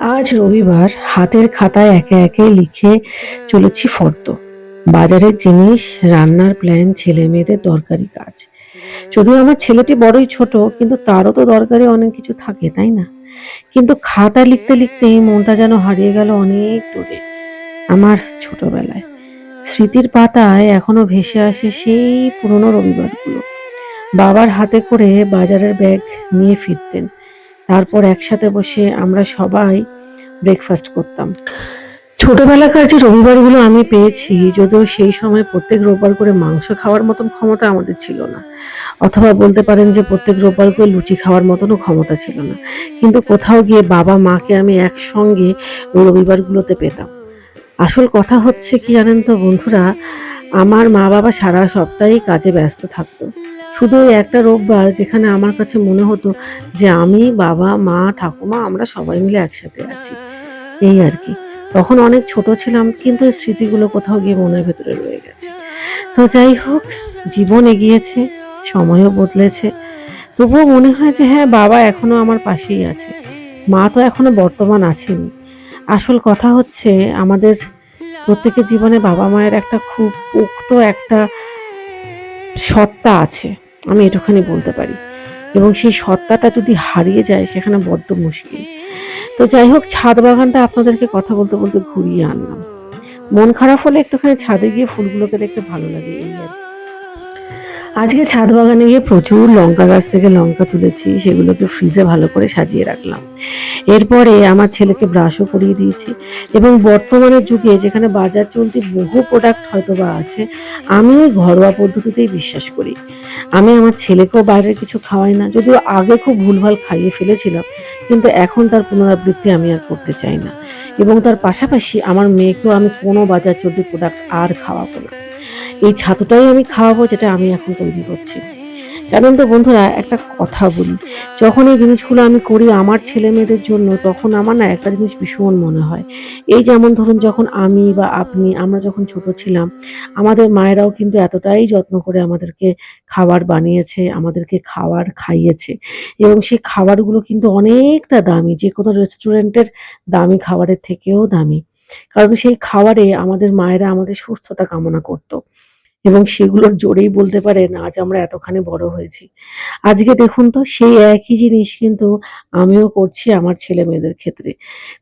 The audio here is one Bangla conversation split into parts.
আজ রবিবার হাতের খাতায় একে একে লিখে চলেছি ফর্দ। বাজারের জিনিস, রান্নার প্ল্যান ছেলে মেয়েদের দরকারি কাজ। যদিও আমার ছেলেটি বড়ই ছোট, কিন্তু তারও তো দরকারি অনেক কিছু থাকে, তাই না? কিন্তু খাতা লিখতে লিখতেই মনটা যেন হারিয়ে গেল অনেক দূরে, আমার ছোটবেলায়। স্মৃতির পাতায় এখনও ভেসে আসে সেই পুরনো রবিবারগুলো। বাবার হাতে করে বাজারের ব্যাগ নিয়ে ফিরতেন। তারপর একসাথে বসে আমরা সবাই ব্রেকফাস্ট করতাম। ছোটবেলাকার যে রবিবারগুলো আমি পেয়েছি, যদিও সেই সময় প্রত্যেক রোববার করে মাংস খাওয়ার মতন ক্ষমতা আমাদের ছিল না। অথবা বলতে পারেন যে প্রত্যেক রোববার করে লুচি খাওয়ার মতনও ক্ষমতা ছিল না। কিন্তু কোথাও গিয়ে বাবা মাকে আমি একসঙ্গে ওই রবিবারগুলোতে পেতাম। আসল কথা হচ্ছে কি জানেন তো বন্ধুরা, আমার মা বাবা সারা সপ্তাহেই কাজে ব্যস্ত থাকতো। শুধু ওই একটা রোববার যেখানে আমার কাছে মনে হতো যে আমি, বাবা, মা, ঠাকুমা, আমরা সবাই মিলে একসাথে আছি। এই আর কি। তখন অনেক ছোট ছিলাম, কিন্তু স্মৃতিগুলো কোথাও গিয়ে মনের ভেতরে রয়ে গেছে। তো যাই হোক, জীবন এগিয়েছে, সময়ও বদলেছে। তবুও মনে হয় যে হ্যাঁ বাবা এখনও আমার পাশেই আছে। মা তো এখনও বর্তমান আছেন। আসল কথা হচ্ছে, আমাদের প্রত্যেকের জীবনে বাবা মায়ের একটা খুব উক্ত একটা সত্তা আছে। আমি এটুখানি বলতে পারি। এবং সেই সত্তাটা যদি হারিয়ে যায়, সেখানে বড্ড মুশকিল। তো যাই হোক, ছাদ বাগানটা আপনাদেরকে কথা বলতে বলতে ঘুরিয়ে আনলাম। মন খারাপ হলে একটুখানি ছাদে গিয়ে ফুলগুলোকে দেখতে ভালো লাগে, এই আর। আজকে ছাদ বাগানে গিয়ে প্রচুর লঙ্কা গাছ থেকে লঙ্কা তুলেছি, সেগুলোকে ফ্রিজে ভালো করে সাজিয়ে রাখলাম। এরপরে আমার ছেলেকে ব্রাশও করিয়ে দিয়েছি এবং বর্তমানের যুগে যেখানে বাজার চলতি বহু প্রোডাক্ট হয়তো বা আছে, আমি ওই ঘরোয়া পদ্ধতিতেই বিশ্বাস করি। আমি আমার ছেলেকেও বাইরের কিছু খাওয়াই না, যদিও আগে খুব ভুলভাল খাইয়ে ফেলেছিলাম, কিন্তু এখন তার পুনরাবৃত্তি আমি আর করতে চাই না। এবং তার পাশাপাশি আমার মেয়েকেও আমি কোনো বাজার চলতি প্রোডাক্ট আর খাওয়াবো না। এই ছাতুটাই আমি খাওয়াবো যেটা আমি এখন তৈরি করছি। জানেন তো বন্ধুরা, একটা কথা বলি, যখন এই জিনিসগুলো আমি করি আমার ছেলে মেয়েদের জন্য, তখন আমার না একটা জিনিস ভীষণ মনে হয়। এই যেমন ধরুন, যখন আমি বা আপনি, আমরা যখন ছোট ছিলাম, আমাদের মায়েরাও কিন্তু এতটাই যত্ন করে আমাদেরকে খাবার বানিয়েছে, আমাদেরকে খাবার খাইয়েছে। এবং সেই খাবারগুলো কিন্তু অনেকটা দামি, যে কোনো রেস্টুরেন্টের দামি খাবারের থেকেও দামি। কারণ সেই খাবারে আমাদের মায়েরা আমাদের সুস্থতা কামনা করতো। এবং সেগুলোর জোরেই বলতে পারেন আজ আমরা এতখানি বড় হয়েছি। আজকে দেখুন তো, সেই একই জিনিস কিন্তু আমিও করছি আমার ছেলে মেয়েদের ক্ষেত্রে।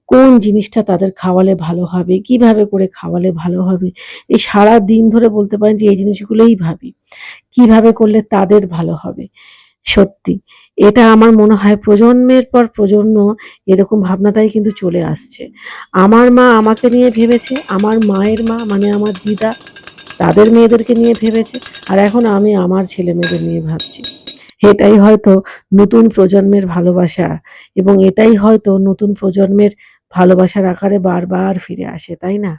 কোন জিনিসটা তাদের খাওয়ালে ভালো হবে, কীভাবে করে খাওয়ালে ভালো হবে, এই সারা দিন ধরে বলতে পারেন যে এই জিনিসগুলোই ভাবি। কীভাবে করলে তাদের ভালো হবে? সত্যি, এটা আমার মনে হয় প্রজন্মের পর প্রজন্ম এরকম ভাবনাটাই কিন্তু চলে আসছে। আমার মা আমাকে নিয়ে ভেবেছে, আমার মায়ের মা মানে আমার দিদা তাদের মেয়েদেরকে নিয়ে ভেবেছে, আর এখন আমি আমার ছেলে মেয়েদের নিয়ে ভাবছি। এটাই হয়তো নতুন প্রজন্মের ভালোবাসা, এবং এটাই হয়তো নতুন প্রজন্মের ভালোবাসার আকারে বারবার ফিরে আসে, তাই না?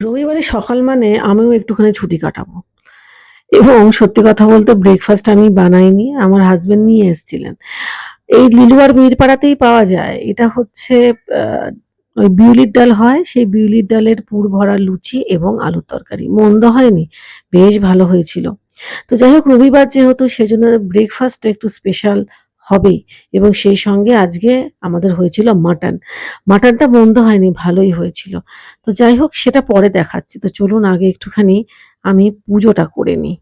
রবিবারে সকাল মানে আমিও একটুখানি ছুটি কাটাবো। এবং সত্যি কথা বলতে ব্রেকফাস্ট আমি বানাইনি, আমার হাজবেন্ড নিয়ে এসেছিলেন। এই লিলুয়ার বীরপাড়াতেই পাওয়া যায়, এটা হচ্ছে ওই বিউলির ডাল হয়, সেই বিউলির ডালের পুর ভরা লুচি এবং আলুর তরকারি। মন্দ হয়নি, বেশ ভালো হয়েছিল। তো যাই হোক, রবিবার যেহেতু, সেজন্য ব্রেকফাস্টটা একটু স্পেশাল হবেই। এবং সেই সঙ্গে আজকে আমাদের হয়েছিল মাটন মাটনটা মন্দ হয়নি, ভালোই হয়েছিল। তো যাই হোক, সেটা পরে দেখাচ্ছি। তো চলুন, আগে একটুখানি আমি পুজোটা করে নিই।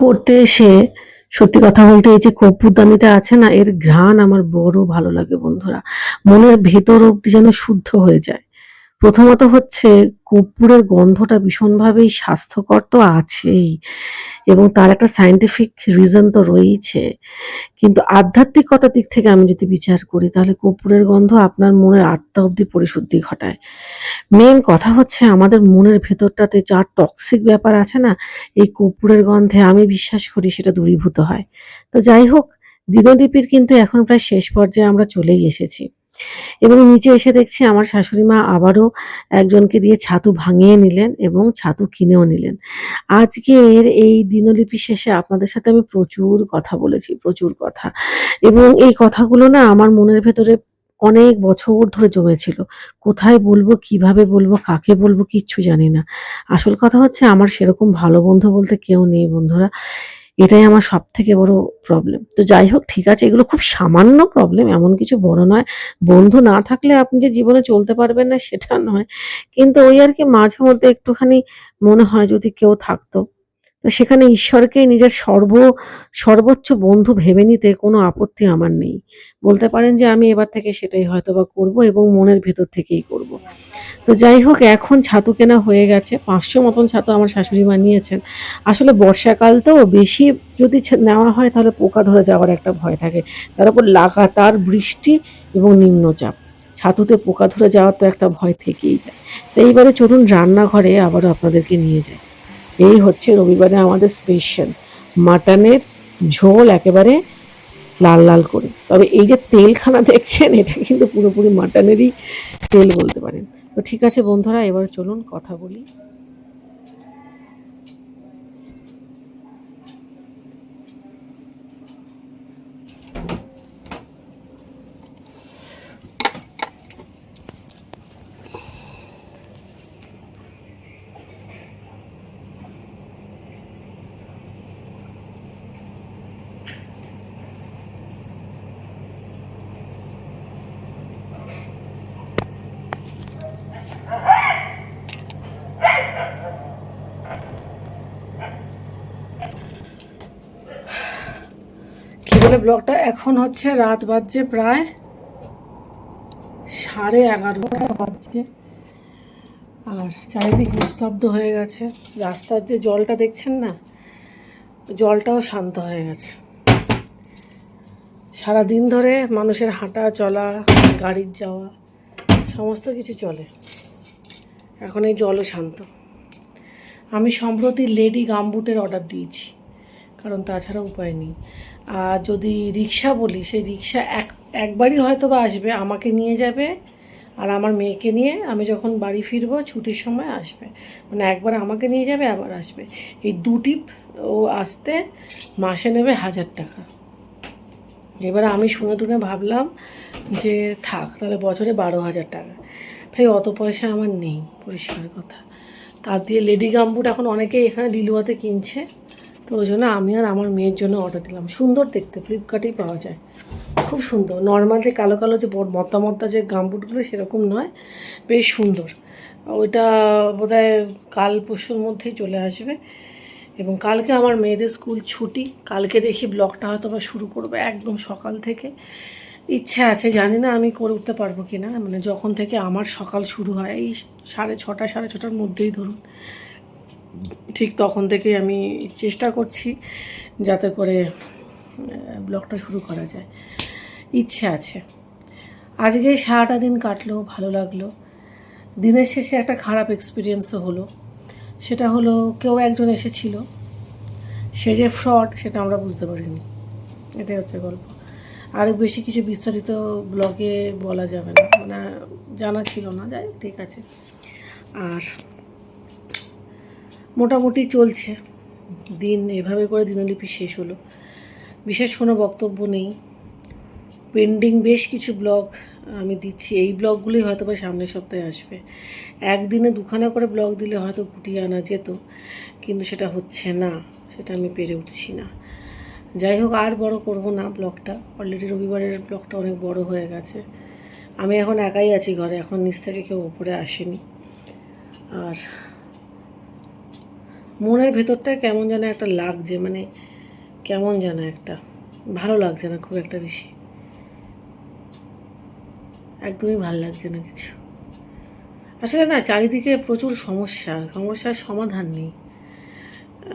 করতে এসে সত্যি কথা বলতে এই যে কর্পূরদানিটা আছে না, এর ঘ্রাণ আমার বড় ভালো লাগে বন্ধুরা। মনের ভেতর অব্দি যেন শুদ্ধ হয়ে যায়। প্রথমত হচ্ছে কর্পূরের গন্ধটা ভীষণভাবেই স্বাস্থ্যকর তো আছেই এবং তার একটা সায়েন্টিফিক রিজন তো রয়েইছে। কিন্তু আধ্যাত্মিকতার দিক থেকে আমি যদি বিচার করি, তাহলে কর্পূরের গন্ধ আপনার মনের আত্মা অব্দি পরিশুদ্ধি ঘটায়। মেন কথা হচ্ছে আমাদের মনের ভেতরটাতে যা টক্সিক ব্যাপার আছে না, এই কর্পূরের গন্ধে আমি বিশ্বাস করি সেটা দূরীভূত হয়। তো যাই হোক দিনলিপির কিন্তু এখন প্রায় শেষ পর্যায়ে আমরা চলেই এসেছি। এবং নিচে এসে দেখছি আমার শাশুড়ি মা আবারও একজনকে দিয়ে ছাতু ভাঙিয়ে নিলেন এবং ছাতু কিনেও নিলেন। আজকের এই দিনলিপি শেষে আপনাদের সাথে আমি প্রচুর কথা বলেছি, প্রচুর কথা। এবং এই কথাগুলো না আমার মনের ভেতরে অনেক বছর ধরে জমেছিল। কোথায় বলব, কীভাবে বলব, কাকে বলব কিচ্ছু জানি না। আসল কথা হচ্ছে আমার সেরকম ভালো বন্ধু বলতে কেউ নেই বন্ধুরা। এটাই আমার সব থেকে বড় প্রবলেম তো যাই হোক ঠিক আছে, এগুলো খুব সামান্য প্রবলেম এমন কিছু বড় নয়। বন্ধু না থাকলে আপনি যে জীবনে চলতে পারবেন না, সেটা নয়। কিন্তু ওই আর কি মাঝে মধ্যে একটুখানি মনে হয় যদি কেউ থাকতো। তো সেখানে ঈশ্বরকে নিজের সর্ব, সর্বোচ্চ বন্ধু ভেবে নিতে কোনো আপত্তি আমার নেই। বলতে পারেন যে আমি এবার থেকে সেটাই হয়তো বা করব এবং মনের ভেতর থেকেই করব। তো যাই হোক, এখন ছাতু কেনা হয়ে গেছে। পাঁচশো মতন ছাতু আমার শাশুড়ি মা নিয়েছেন আসলে বর্ষাকাল তো বেশি যদি নেওয়া হয় তাহলে পোকা ধরে যাওয়ার একটা ভয় থাকে। তার উপর লাগাতার বৃষ্টি এবং নিম্নচাপ। ছাতুতে পোকা ধরে যাওয়ার তো একটা ভয় থেকেই যায়। তো এইবারে চলুন রান্নাঘরে আবারও আপনাদেরকে নিয়ে যাই। এই হচ্ছে রবিবারে আমাদের স্পেশাল মাটনের ঝোল একেবারে লাল লাল করে। তবে এই যে তেলখানা দেখছেন, এটা কিন্তু পুরোপুরি মাটনেরই তেল বলতে পারেন। তো ঠিক আছে বন্ধুরা, এবার চলুন কথা বলি। বলে ব্লগটা এখন হচ্ছে রাত বাজছে প্রায় সাড়ে এগারোটা বাজছে। আর চারিদিক নিস্তব্ধ হয়ে গেছে। রাস্তার যে জলটা দেখছেন না, জলটাও শান্ত হয়ে গেছে। সারা দিন ধরে মানুষের হাঁটা, চলা, গাড়ির যাওয়া, সমস্ত কিছু চলে। এখন এই জলও শান্ত। আমি সম্প্রতি লেডি গামবুটের অর্ডার দিয়েছি, কারণ তাছাড়া উপায় নেই। আর যদি রিক্সা বলি, সেই রিক্সা এক, একবারই হয়তো বা আসবে, আমাকে নিয়ে যাবে আর আমার মেয়েকে নিয়ে আমি যখন বাড়ি ফিরবো ছুটির সময় আসবে। মানে একবার আমাকে নিয়ে যাবে, আবার আসবে। এই দুটি ও আসতে মাসে নেবে হাজার টাকা। এবার আমি শুনে টুনে ভাবলাম যে থাক, তাহলে বছরে বারো হাজার টাকা। ভাই, অত পয়সা আমার নেই, পরিষ্কার কথা। তার দিয়ে লেডি গাম্বুট এখন অনেকেই এখানে লিলুয়াতে কিনছে। তো ওই জন্য আমি আর আমার মেয়ের জন্য অর্ডার দিলাম। সুন্দর দেখতে ফ্লিপকার্টেই পাওয়া যায়। খুব সুন্দর। নর্মাল যে কালো কালো যে বড় মত্তা মত্তা যে গামবুটগুলো সেরকম নয়, বেশ সুন্দর। ওইটা বোধহয় কাল পরশুর মধ্যেই চলে আসবে। এবং কালকে আমার মেয়েদের স্কুল ছুটি। কালকে দেখি ব্লগটা হয়তো বা শুরু করব একদম সকাল থেকে। ইচ্ছা আছে, জানি না আমি করে উঠতে পারব কি না মানে যখন থেকে আমার সকাল শুরু হয়, এই সাড়ে ছটা, সাড়ে ছটার মধ্যেই ধরুন। ঠিক তখন থেকেই আমি চেষ্টা করছি যাতে করে ব্লগটা শুরু করা যায়। ইচ্ছে আছে। আজকে সারাটা দিন কাটলো, ভালো লাগল। দিনের শেষে একটা খারাপ এক্সপিরিয়েন্সও হলো। সেটা হলো কেউ একজন এসেছিল। সে যে ফ্রড সেটা আমরা বুঝতে পারিনি। এটাই হচ্ছে গল্প। আর বেশি কিছু বিস্তারিত ব্লগে বলা যাবে না। মানে জানা ছিল না। যাই ঠিক আছে। আর মোটামুটি চলছে। দিন এভাবে করে দিনলিপি শেষ হলো। বিশেষ কোনো বক্তব্য নেই। পেন্ডিং বেশ কিছু ব্লগ আমি দিচ্ছি। এই ব্লগগুলোই হয়তো বা সামনের সপ্তাহে আসবে। একদিনে দুখানা করে ব্লগ দিলে হয়তো গুটিয়ে আনা যেত, কিন্তু সেটা হচ্ছে না। সেটা আমি পেরে উঠছি না। যাই হোক, আর বড় করব না ব্লগটা। অলরেডি রবিবারের ব্লগটা অনেক বড় হয়ে গেছে। আমি এখন একাই আছি ঘরে। এখন নিচ থেকে কেউ ওপরে আসেনি। আর মনের ভেতরটা কেমন যেন একটা লাগছে মানে কেমন যেন একটা। ভালো লাগছে না খুব একটা বেশি। একদমই ভালো লাগছে না কিছু। আসলে না, চারিদিকে প্রচুর সমস্যা, সমস্যার সমাধান নেই।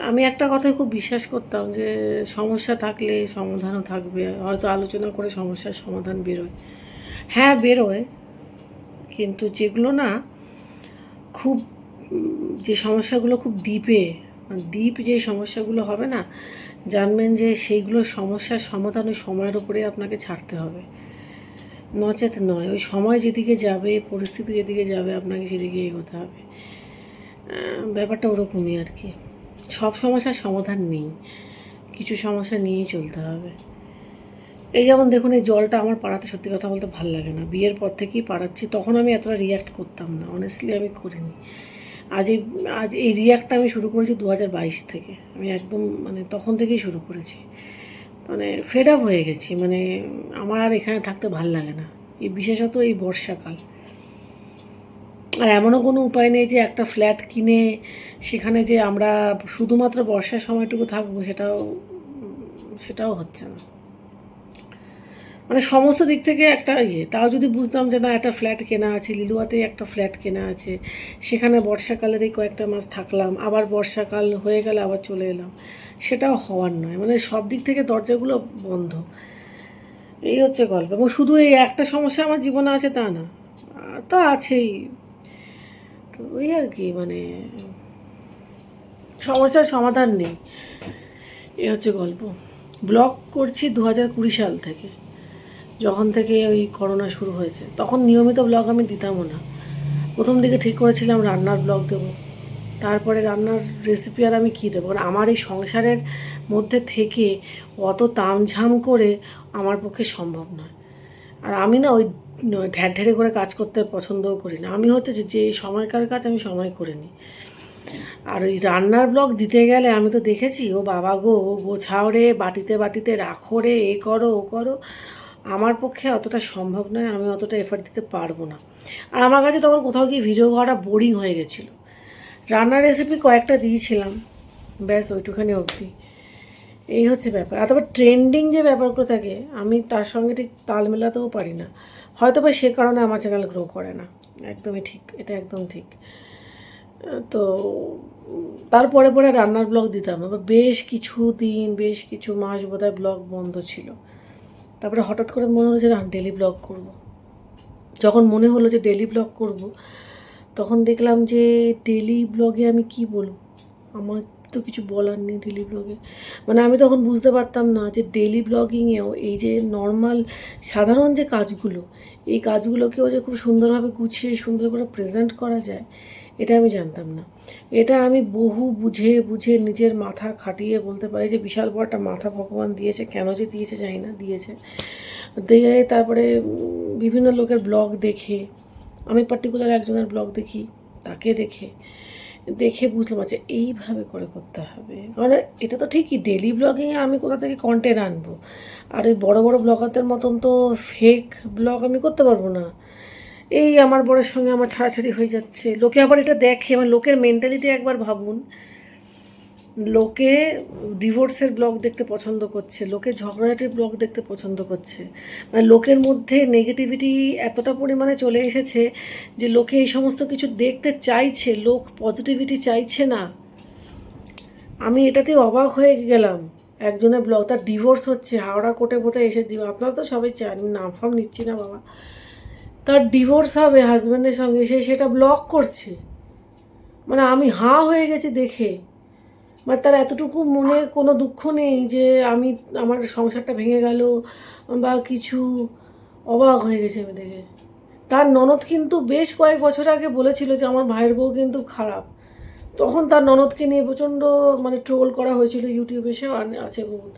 আমি একটা কথায় খুব বিশ্বাস করতাম যে, সমস্যা থাকলে সমাধানও থাকবে। হয়তো আলোচনা করে সমস্যার সমাধান বেরোয়। হ্যাঁ বেরোয়। কিন্তু যেগুলো না খুব যে সমস্যাগুলো খুব ডিপে ডিপ যে সমস্যাগুলো হবে না, জানবেন যে সেইগুলো সমস্যার সমাধান ওই সময়ের উপরে আপনাকে ছাড়তে হবে। নচেত নয়, ওই সময় যেদিকে যাবে, পরিস্থিতি যেদিকে যাবে, আপনাকে সেদিকে এগোতে হবে। ব্যাপারটা ওরকমই আর কি। সব সমস্যার সমাধান নেই, কিছু সমস্যা নিয়েই চলতে হবে। এই যেমন দেখুন, এই জলটা আমার পাড়াতে সত্যি কথা বলতে ভালো লাগে না। বিয়ের পর থেকেই পাড়াচ্ছি, তখন আমি এতটা রিয়াক্ট করতাম না অনেস্টলি আমি করিনি। আজ এই আজ এই রিয়াক্টটা আমি শুরু করেছি দু হাজার বাইশ থেকে। আমি একদম মানে তখন থেকেই শুরু করেছি। মানে ফেড আপ হয়ে গেছি। মানে আমার আর এখানে থাকতে ভালো লাগে না। এই বিশেষত এই বর্ষাকাল। আর এমনও কোনো উপায় নেই যে একটা ফ্ল্যাট কিনে সেখানে যে আমরা শুধুমাত্র বর্ষার সময়টুকু থাকব সেটাও সেটাও হচ্ছে না। মানে সমস্ত দিক থেকে একটা ইয়ে। তাও যদি বুঝতাম যে না, একটা ফ্ল্যাট কেনা আছে, লিলুয়াতেই একটা ফ্ল্যাট কেনা আছে, সেখানে বর্ষাকালের এই কয়েকটা মাস থাকলাম, আবার বর্ষাকাল হয়ে গেলে আবার চলে এলাম। সেটাও হওয়ার নয়। মানে সব দিক থেকে দরজাগুলো বন্ধ। এই হচ্ছে গল্প। এবং শুধু এই একটা সমস্যা আমার জীবনে আছে তা না, তো আছেই। তো ওই আর কি মানে সমস্যার সমাধান নেই। এই হচ্ছে গল্প। ব্লগ করছি দু হাজার কুড়ি সাল থেকে। যখন থেকে ওই করোনা শুরু হয়েছে, তখন নিয়মিত ব্লগ আমি দিতামও না। প্রথম দিকে ঠিক করেছিলাম রান্নার ব্লগ দেবো। তারপরে রান্নার রেসিপি আর আমি কী দেবো? কারণ আমার এই সংসারের মধ্যে থেকে অত তামঝাম করে আমার পক্ষে সম্ভব নয়। আর আমি না ওই ঢ্যার ঢেরে করে কাজ করতে পছন্দও করি না। আমি হচ্ছে যে যে সময়কার কাজ আমি সময় করে নিই। আর ওই রান্নার ব্লগ দিতে গেলে আমি তো দেখেছি, ও বাবা গো, ও গোছাও রে, বাটিতে বাটিতে রাখো রে, এ করো, ও করো। আমার পক্ষে অতটা সম্ভব নয়, আমি অতটা এফার্ট দিতে পারব না। আর আমার কাছে তখন কোথাও গিয়ে ভিডিও করাটা বোরিং হয়ে গেছিল। রান্নার রেসিপি কয়েকটা দিয়েছিলাম, ব্যাস ওইটুখানি অবধি। এই হচ্ছে ব্যাপার। আর তারপর ট্রেন্ডিং যে ব্যাপারগুলো থাকে, আমি তার সঙ্গে ঠিক তাল মেলাতেও পারি না। হয়তো বা সে কারণে আমার চ্যানেল গ্রো করে না। একদমই ঠিক, এটা একদম ঠিক। তো তারপরে পরে রান্নার ব্লগ দিতাম। বেশ কিছু দিন, বেশ কিছু মাস বোধহয় ব্লগ বন্ধ ছিল। তারপরে হঠাৎ করে মনে হলো যে না ডেলি ব্লগ করব। যখন মনে হলো যে ডেলি ব্লগ করব, তখন দেখলাম যে ডেলি ব্লগে আমি কি বলব আমার তো কিছু বলার নেই ডেলি ব্লগে মানে আমি তখন বুঝতে পারতাম না যে ডেলি ব্লগিংয়েও এই যে নর্মাল সাধারণ যে কাজগুলো, এই কাজগুলোকেও যে খুব সুন্দরভাবে গুছিয়ে সুন্দর করে প্রেজেন্ট করা যায় এটা আমি জানতাম না। এটা আমি বহু বুঝে বুঝে নিজের মাথা খাটিয়ে বলতে পারি যে বিশাল বড় একটা মাথা ভগবান দিয়েছে। কেন যে দিয়েছে জানি না, দিয়েছে। দিয়ে তারপরে বিভিন্ন লোকের ব্লগ দেখে, আমি পার্টিকুলার একজনের ব্লগ দেখি, তাকে দেখে দেখে বুঝলাম আচ্ছা এইভাবে করে করতে হবে। কারণ এটা তো ঠিকই ডেলি ব্লগিংয়ে আমি কোথা থেকে কন্টেন্ট আনব? আর ওই বড়ো বড়ো ব্লগারদের মতন তো ফেক ব্লগ আমি করতে পারব না। এই আমার বড়ের সঙ্গে আমার ছাড়াছাড়ি হয়ে যাচ্ছে। লোকে আবার এটা দেখে মানে লোকের মেন্টালিটি একবার ভাবুন। লোকে ডিভোর্সের ব্লগ দেখতে পছন্দ করছে, লোকে ঝগড়াঝাটির ব্লগ দেখতে পছন্দ করছে। মানে লোকের মধ্যে নেগেটিভিটি এতটা পরিমাণে চলে এসেছে যে লোকে এই সমস্ত কিছু দেখতে চাইছে, লোক পজিটিভিটি চাইছে না। আমি এটাতে অবাক হয়ে গেলাম। একজনের ব্লগ তার ডিভোর্স হচ্ছে, হাওড়া কোর্টে বোধহয় এসে দিব। আপনারা তো সবাই চান নাম ফাম নিচ্ছি না বাবা। তার ডিভোর্স হবে হাজব্যান্ডের সঙ্গে, সে সেটা ব্লক করছে। মানে আমি হাঁ হয়ে গেছি দেখে। মানে তার এতটুকু মনে কোনো দুঃখ নেই যে আমি আমার সংসারটা ভেঙে গেল বা কিছু অবাক হয়ে গেছে আমি দেখে। তার ননদ কিন্তু বেশ কয়েক বছর আগে বলেছিল যে আমার ভাইয়ের বউ কিন্তু খারাপ। তখন তার ননদকে নিয়ে প্রচণ্ড মানে ট্রোল করা হয়েছিল ইউটিউবে আনে- আছে বহুত।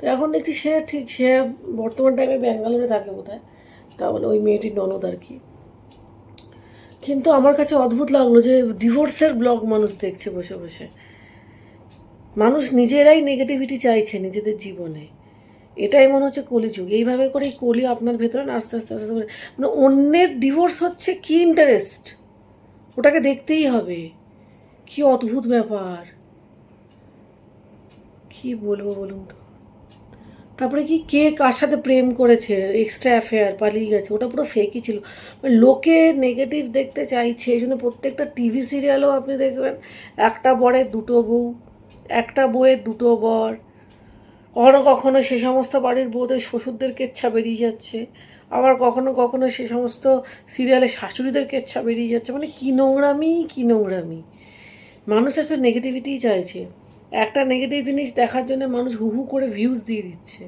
তো এখন দেখছি সে ঠিক, সে বর্তমান টাইমে ব্যাঙ্গালোরে থাকে বোধহয়। তা বলে ওই মেয়েটির ননদ আর কি। কিন্তু আমার কাছে অদ্ভুত লাগল যে ডিভোর্সের ব্লগ মানুষ দেখছে বসে বসে। মানুষ নিজেরাই নেগেটিভিটি চাইছে নিজেদের জীবনে। এটাই মনে হচ্ছে কলিযুগ এইভাবে করে কলি আপনার ভেতরে না আস্তে আস্তে আস্তে করে মানে অন্যের ডিভোর্স হচ্ছে কি ইন্টারেস্ট ওটাকে দেখতেই হবে। কি অদ্ভুত ব্যাপার। কি বলব বলুন তো? তারপরে কি কে কার সাথে প্রেম করেছে এক্সট্রা অ্যাফেয়ার পালিয়ে গেছে, ওটা পুরো ফেকই ছিল। মানে লোকে নেগেটিভ দেখতে চাইছে, এই জন্য প্রত্যেকটা টিভি সিরিয়ালও আপনি দেখবেন, একটা বরের দুটো বউ, একটা বউয়ের দুটো বর। কখনো কখনো সে সমস্ত বাড়ির বউদের শ্বশুরদের কেচ্ছা বেরিয়ে যাচ্ছে, আবার কখনো কখনো সে সমস্ত সিরিয়ালে শাশুড়িদের কেচ্ছা বেরিয়ে যাচ্ছে। মানে কী নোংরামি কী নোংরামি। মানুষ আসলে নেগেটিভিটিই চাইছে। একটা নেগেটিভ জিনিস দেখার জন্য মানুষ হু হু করে ভিউজ দিয়ে দিচ্ছে।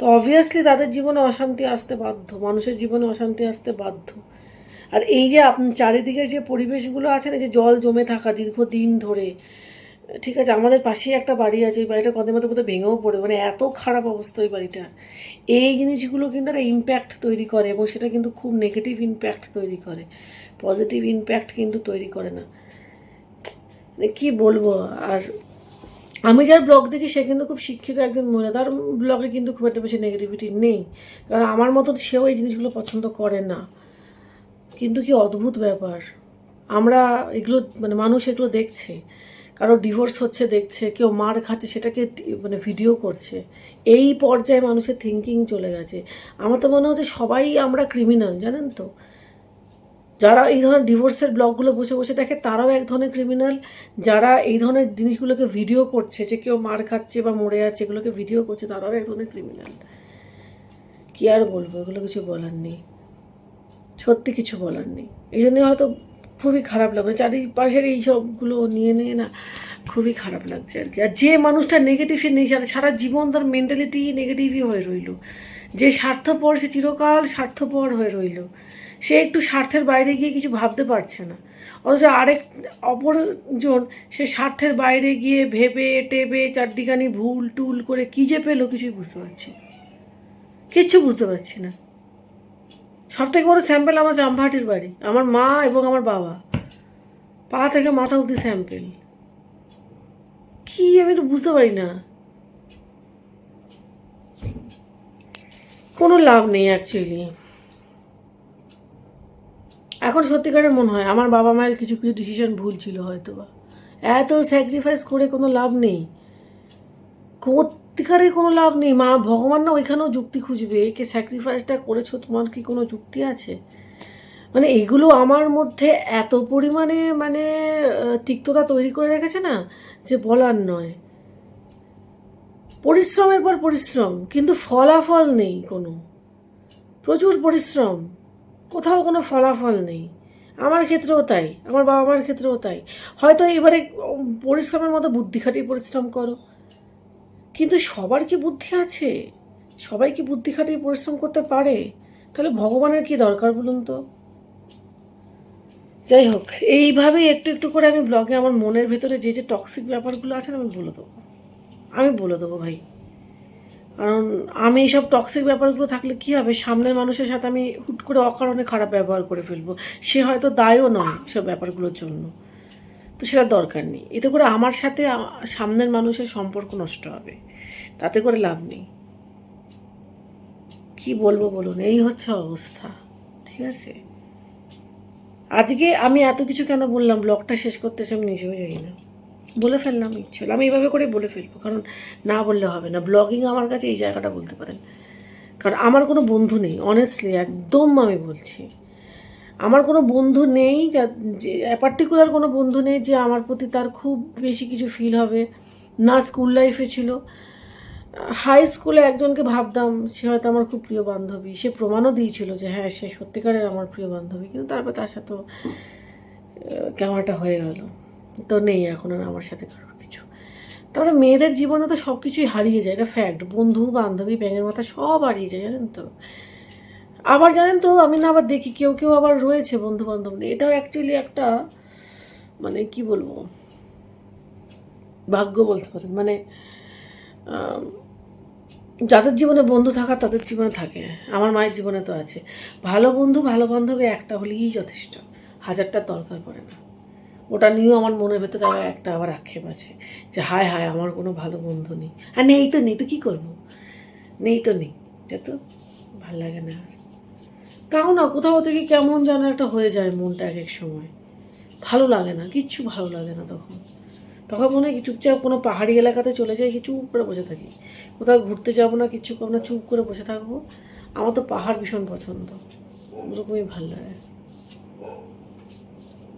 তো অবভিয়াসলি তাদের জীবনে অশান্তি আসতে বাধ্য, মানুষের জীবনে অশান্তি আসতে বাধ্য। আর এই যে আপনি চারিদিকের যে পরিবেশগুলো আছে না যে জল জমে থাকা দীর্ঘদিন ধরে, ঠিক আছে, আমাদের পাশেই একটা বাড়ি আছে, এই বাড়িটা কদের মতো বোধহয় ভেঙেও পড়ে মানে এত খারাপ অবস্থা ওই বাড়িটার। এই জিনিসগুলো কিন্তু একটা ইম্প্যাক্ট তৈরি করে এবং সেটা কিন্তু খুব নেগেটিভ ইম্প্যাক্ট তৈরি করে। পজিটিভ ইম্প্যাক্ট কিন্তু তৈরি করে না। মানে কী বলব, আর আমি যার ব্লগ দেখি, সে কিন্তু খুব শিক্ষিত একজন মহিলা। তার ব্লগে কিন্তু খুব একটা বেশি নেগেটিভিটি নেই। কারণ আমার মতো সেও এই জিনিসগুলো পছন্দ করে না। কিন্তু কি অদ্ভুত ব্যাপার। আমরা এগুলো মানে মানুষ এগুলো দেখছে। কারও ডিভোর্স হচ্ছে, দেখছে। কেউ মার খাচ্ছে, সেটাকে মানে ভিডিও করছে। এই পর্যায়ে মানুষের থিঙ্কিং চলে গেছে। আমার তো মনে হচ্ছে সবাই আমরা ক্রিমিনাল জানেন তো? যারা এই ধরনের ডিভোর্সের ব্লগগুলো বসে বসে দেখে, তারাও এক ধরনের ক্রিমিনাল যারা এই ধরনের জিনিসগুলোকে ভিডিও করছে, যে কেউ মার খাচ্ছে বা মরে আছে এগুলোকে ভিডিও করছে, তারাও এক ধরনের ক্রিমিনাল কি আর বলব, এগুলো কিছু বলার নেই। সত্যি কিছু বলার নেই। এই জন্য হয়তো খুবই খারাপ লাগবে। চারিপাশের এই সবগুলো নিয়ে নিয়ে না খুবই খারাপ লাগছে আর কি। আর যে মানুষটা নেগেটিভ সে নেই। সারা- জীবন তার মেন্টালিটি নেগেটিভই হয়ে রইল। যে স্বার্থপর, সে চিরকাল স্বার্থপর হয়ে রইল। সে একটু স্বার্থের বাইরে গিয়ে কিছু ভাবতে পারছে না। অথচ আরেক অপরজন সে স্বার্থের বাইরে গিয়ে ভেবে, টেবে চারদিকানি ভুল, টুল করে কী যে পেল কিছুই বুঝতে পারছি কিচ্ছু বুঝতে পারছি না। সব থেকে বড় স্যাম্পেল আমার জামভাটির বাড়ি, আমার মা এবং আমার বাবা। পা থেকে মাথা অব্দি স্যাম্পেল কি আমি তো বুঝতে পারি না। কোনো লাভ নেই অ্যাকচুয়ালি এখন সত্যিকারের মনে হয় আমার বাবা মায়ের কিছু কিছু ডিসিশন ভুল ছিল হয়তো বা এত স্যাক্রিফাইস করে কোনো লাভ নেই। সত্যিকারের কোনো লাভ নেই? মা, ভগবান না ওইখানেও যুক্তি খুঁজবে কে স্যাক্রিফাইসটা করেছ, তোমার কি কোনো যুক্তি আছে? মানে এগুলো আমার মধ্যে এত পরিমাণে মানে তিক্ততা তৈরি করে রেখেছে না, যে বলার নয়। পরিশ্রমের পর পরিশ্রম, কিন্তু ফলাফল নেই কোনো। প্রচুর পরিশ্রম। কোথাও কোনো ফলাফল নেই। আমার ক্ষেত্রেও তাই, আমার বাবা মার ক্ষেত্রেও তাই। হয়তো এবারে পরিশ্রমের মতো বুদ্ধি খাটিয়ে পরিশ্রম করো। কিন্তু সবার কি বুদ্ধি আছে? সবাই কি বুদ্ধি খাটিয়ে পরিশ্রম করতে পারে? তাহলে ভগবানের কি দরকার বলুন তো? যাই হোক, এইভাবেই একটু একটু করে আমি ব্লগে আমার মনের ভেতরে যে যে টক্সিক ব্যাপারগুলো আছে আমি বলে দেবো। আমি বলে দেবো ভাই। কারণ আমি এইসব টক্সিক ব্যাপারগুলো থাকলে কি হবে? সামনের মানুষের সাথে আমি হুট করে অকারণে খারাপ ব্যবহার করে ফেলব। সে হয়তো দায়ও নয় সব ব্যাপারগুলোর জন্য। তো সেটা দরকার নেই। এতে করে আমার সাথে সামনের মানুষের সম্পর্ক নষ্ট হবে। তাতে করে লাভ নেই। কি বলব বলুন? এই হচ্ছে অবস্থা। ঠিক আছে? আজকে আমি এত কিছু কেন বললাম? ব্লগটা শেষ করতে আমি নিজেও জানি না। বলে ফেললাম ইচ্ছে আমি এইভাবে করে বলে ফেলব কারণ না বললে হবে না। ব্লগিং আমার কাছে এই জায়গাটা বলতে পারেন। কারণ আমার কোনো বন্ধু নেই অনেস্টলি একদম আমি বলছি। আমার কোনো বন্ধু নেই যা যে পার্টিকুলার কোনো বন্ধু নেই যে আমার প্রতি তার খুব বেশি কিছু ফিল হবে। না স্কুল লাইফে ছিল। হাই স্কুলে একজনকে ভাবতাম সে হয়তো আমার খুব প্রিয় বান্ধবী। সে প্রমাণও দিয়েছিল যে হ্যাঁ সে সত্যিকারের আমার প্রিয় বান্ধবী। কিন্তু তারপর তার সাথেও আহ, কেমন একটা হয়ে গেল। তো নেই এখন আর আমার সাথে কারোর কিছু। তারপরে মেয়েদের জীবনে তো সব কিছুই হারিয়ে যায়, এটা ফ্যাক্ট বন্ধু, বান্ধবী, ব্যাঙের মাথা সব হারিয়ে যায়, জানেন তো? আবার জানেন তো, আমি না আবার দেখি কেউ কেউ আবার রয়েছে বন্ধু বান্ধব নিয়ে। এটাও অ্যাকচুয়ালি একটা মানে কি বলব? ভাগ্য বলতে পারেন। মানে যাদের জীবনে বন্ধু থাকা তাদের জীবনে থাকে। আমার মায়ের জীবনে তো আছে। ভালো বন্ধু, ভালো বান্ধবী একটা হলেই যথেষ্ট। হাজারটার দরকার পড়ে না। ওটা নিয়েও আমার মনের ভেতরে আবার একটা আবার আক্ষেপ আছে যে, হায় হায়, আমার কোনো ভালো বন্ধু নেই। আর নেই তো নেই, তো কী করব? নেই তো নেই, এটা তো ভালো লাগে না আর। তাও না, কোথাও থেকে কেমন যেন একটা হয়ে যায় মনটা এক এক সময়। ভালো লাগে না, কিচ্ছু ভালো লাগে না তখন। তখন মনে হয় চুপচাপ কোনো পাহাড়ি এলাকাতে চলে যাই কি চুপ করে বসে থাকি। কোথাও ঘুরতে যাব না কিছু করব না, চুপ করে বসে থাকব। আমার তো পাহাড় ভীষণ পছন্দ। ওরকমই ভালো লাগে।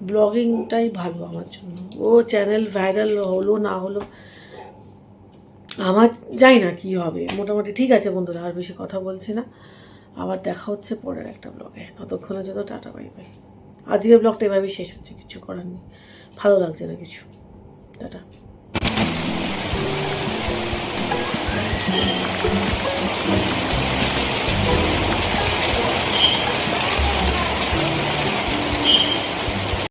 ব্লগিংটাই ভালো আমার জন্য। ও চ্যানেল ভাইরাল হলো না হলো, আমার জানি না কি হবে। মোটামুটি ঠিক আছে বন্ধুরা, আর বেশি কথা বলছি না। আবার দেখা হচ্ছে পরের একটা ব্লগে ততক্ষণের যত টাটা বাই বাই আজকের ব্লগটা এভাবেই শেষ হচ্ছে, কিছু করার নেই। ভালো লাগছে না কিছু। টাটা।